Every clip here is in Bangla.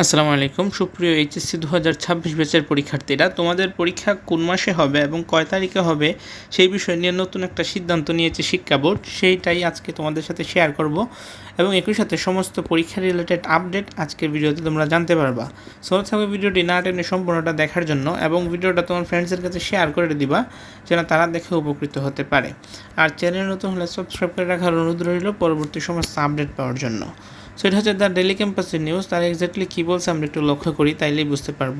আসসালামু আলাইকুম। সুপ্রিয় এইচএসসি দু হাজার ছাব্বিশ ব্যাচের পরীক্ষার্থীরা, তোমাদের পরীক্ষা কোন মাসে হবে এবং কয় তারিখে হবে সেই বিষয় নিয়ে নতুন একটা সিদ্ধান্ত নিয়েছে শিক্ষা বোর্ড। সেইটাই আজকে তোমাদের সাথে শেয়ার করব এবং একই সাথে সমস্ত পরীক্ষা রিলেটেড আপডেট আজকের ভিডিওতে তোমরা জানতে পারবা। সো থাকবে ভিডিওটি না টেনে সম্পূর্ণটা দেখার জন্য এবং ভিডিওটা তোমার ফ্রেন্ডসের কাছে শেয়ার করে দিবা, যেন তারা দেখে উপকৃত হতে পারে। আর চ্যানেল নতুন হলে সাবস্ক্রাইব করে রাখার অনুরোধ রইল, পরবর্তী সমস্ত আপডেট পাওয়ার জন্য। সো এটা হচ্ছে দ্য ডেলি ক্যাম্পাসের নিউজ। তারা এক্স্যাক্টলি কী বলছে আমরা একটু লক্ষ্য করি, তাইলেই বুঝতে পারব।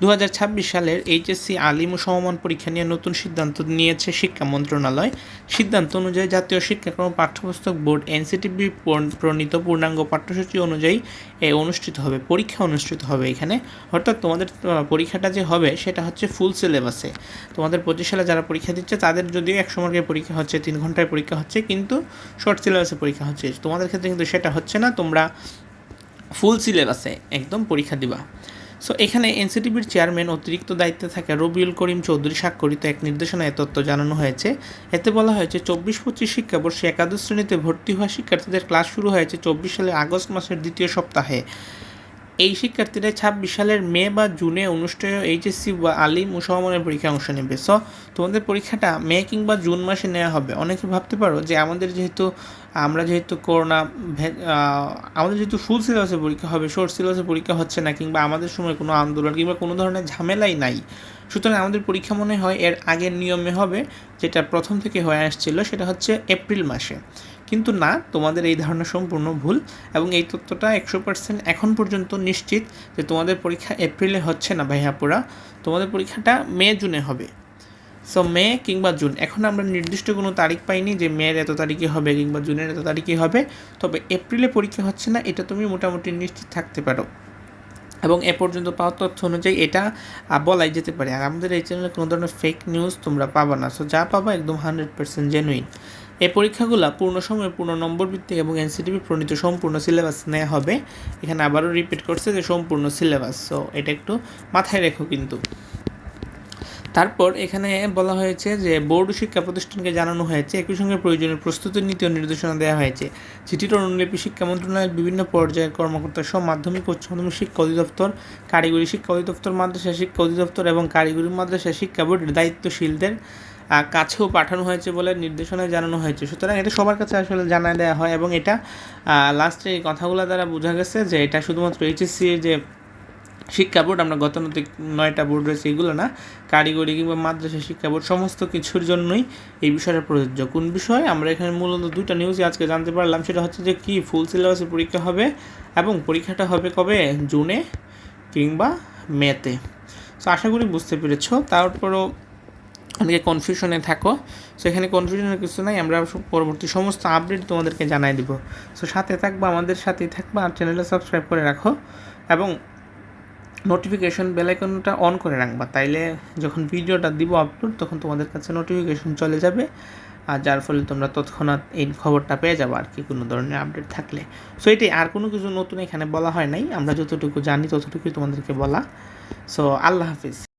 দু হাজার ছাব্বিশ সালের এইচএসসি আলিম ও সমমান পরীক্ষা নিয়ে নতুন সিদ্ধান্ত নিয়েছে শিক্ষা মন্ত্রণালয়। সিদ্ধান্ত অনুযায়ী জাতীয় শিক্ষাক্রম পাঠ্যপুস্তক বোর্ড এনসিটিভি প্রণীত পূর্ণাঙ্গ পাঠ্যসূচি অনুযায়ী এ অনুষ্ঠিত হবে, পরীক্ষা অনুষ্ঠিত হবে এখানে। অর্থাৎ তোমাদের পরীক্ষাটা যে হবে সেটা হচ্ছে ফুল সিলেবাসে তোমাদের পঁচিশ সালে যারা পরীক্ষা দিচ্ছে, তাদের যদিও একশো মার্কের পরীক্ষা হচ্ছে, তিন ঘন্টায় পরীক্ষা হচ্ছে, কিন্তু শর্ট সিলেবাসে পরীক্ষা হচ্ছে। তোমাদের ক্ষেত্রে কিন্তু সেটা হচ্ছে না, তোমরা ফুল সিলেবাসে একদম পরীক্ষা দিবা। সো এখানে এনসিটিভির চেয়ারম্যান অতিরিক্ত দায়িত্বে থাকা রবিউল করিম চৌধুরী স্বাক্ষরিত এক নির্দেশনায় তথ্য জানানো হয়েছে। এতে বলা হয়েছে চব্বিশ পঁচিশ শিক্ষাবর্ষে একাদশ শ্রেণীতে ভর্তি হওয়া শিক্ষার্থীদের ক্লাস শুরু হয়েছে চব্বিশ সালে আগস্ট মাসের দ্বিতীয় সপ্তাহে। এই শিক্ষার্থীরা ছাব্বিশ সালের মে বা জুনে অনুষ্ঠেয় এইচএসসি বা আলিম ও সমমানের পরীক্ষায় অংশ নেবে। সো, তোমাদের পরীক্ষাটা মে কিংবা জুন মাসে নেওয়া হবে। অনেকে ভাবতে পারো যে আমাদের যেহেতু, আমরা যেহেতু করোনা আমাদের যেহেতু ফুল সিলেবাসে পরীক্ষা হবে শর্ট সিলেবাসে পরীক্ষা হচ্ছে না কিংবা আমাদের সময় কোনো আন্দোলন কিংবা কোনো ধরনের ঝামেলাই নাই। সুতরাং আমাদের পরীক্ষা মনে হয় এর আগের নিয়মে হবে, যেটা প্রথম থেকে হয়ে আসছিল, সেটা হচ্ছে এপ্রিল মাসে। কিন্তু না, তোমাদের এই ধারণা সম্পূর্ণ ভুল এবং এই তথ্যটা একশো পার্সেন্ট এখন পর্যন্ত নিশ্চিত যে তোমাদের পরীক্ষা এপ্রিলে হচ্ছে না ভাইয়াপুরা তোমাদের পরীক্ষাটা মে, জুনে হবে। সো মে কিংবা জুন। এখন আমরা নির্দিষ্ট কোনো তারিখ পাইনি যে মেয়ের এত তারিখে হবে কিংবা জুনের এত তারিখে হবে। তবে এপ্রিলে পরীক্ষা হচ্ছে না, এটা তুমি মোটামুটি নিশ্চিত থাকতে পারো। এবং এ পর্যন্ত পাওয়া তথ্য অনুযায়ী এটা বলাই যেতে পারে। আর আমাদের এই চ্যানেলে কোনো ধরনের ফেক নিউজ তোমরা পাবা না। সো যা পাবা একদম হান্ড্রেড পার্সেন্ট জেনুইন এই পরীক্ষাগুলো পূর্ণ সময়ে পূর্ণ নম্বর ভিত্তিক এবং এনসিটিভি প্রণীত সম্পূর্ণ সিলেবাস নেওয়া হবে। এখানে আবারও রিপিট করছে যে সম্পূর্ণ সিলেবাস। সো এটা একটু মাথায় রেখো কিন্তু। তারপর এখানে বলা হয়েছে যে বোর্ড শিক্ষা প্রতিষ্ঠানকে জানানো হয়েছে, একই সঙ্গে প্রয়োজনীয় প্রস্তুতি নীতি ও নির্দেশনা দেওয়া হয়েছে। চিঠিটির অনুলিপি শিক্ষা মন্ত্রণালয়ের বিভিন্ন পর্যায়ের কর্মকর্তা সহ মাধ্যমিক, উচ্চ মাধ্যমিক শিক্ষা অধিদপ্তর, কারিগরি শিক্ষা অধিদপ্তর, মাদ্রাসা শিক্ষা অধিদপ্তর এবং কারিগরি মাদ্রাসা শিক্ষা বোর্ডের দায়িত্বশীলদের কাছেও পাঠানো হয়েছে বলে নির্দেশনায় জানানো হয়েছে। সুতরাং এটা সবার কাছে আসলে জানায় দেওয়া হয় এবং এটা লাস্টে এই কথাগুলো দ্বারা বোঝা গেছে যে এটা শুধুমাত্র এইচএসসি যে শিক্ষা বোর্ড, আমরা গতানুগতিক নয়টা বোর্ড রয়েছে, এগুলো না, কারিগরি কিংবা মাদ্রাসা শিক্ষা বোর্ড, সমস্ত কিছুর জন্যই এই বিষয়টা প্রযোজ্য। কোন বিষয়? আমরা এখানে মূলত দুইটা নিউজই আজকে জানতে পারলাম, সেটা হচ্ছে যে কি ফুল সিলেবাসে পরীক্ষা হবে এবং পরীক্ষাটা হবে কবে? জুনে কিংবা মেতে তো আশা করি বুঝতে পেরেছ। তারপরও অনেকে কনফিউশনে থাকো। সো এখানে কনফিউশনের কিছু নাই, আমরা পরবর্তী সমস্ত আপডেট তোমাদেরকে জানাই দিব। সো সাথে থাকব, আমাদের সাথেই থাকব আর চ্যানেলটা সাবস্ক্রাইব করে রাখো এবং নোটিফিকেশন বেলাইকনটা অন করে রাখবা। তাইলে যখন ভিডিওটা দিব আপলোড তখন তোমাদের কাছে নোটিফিকেশন চলে যাবে আর যার ফলে তোমরা তৎক্ষণাৎ এই খবরটা পেয়ে যাব আর কি, কোনো ধরনের আপডেট থাকলে। সো এটাই আর কোনো কিছু নতুন এখানে বলা হয় নাই। আমরা যতটুকু জানি, ততটুকুই তোমাদেরকে বলা। সো আল্লাহ হাফিজ।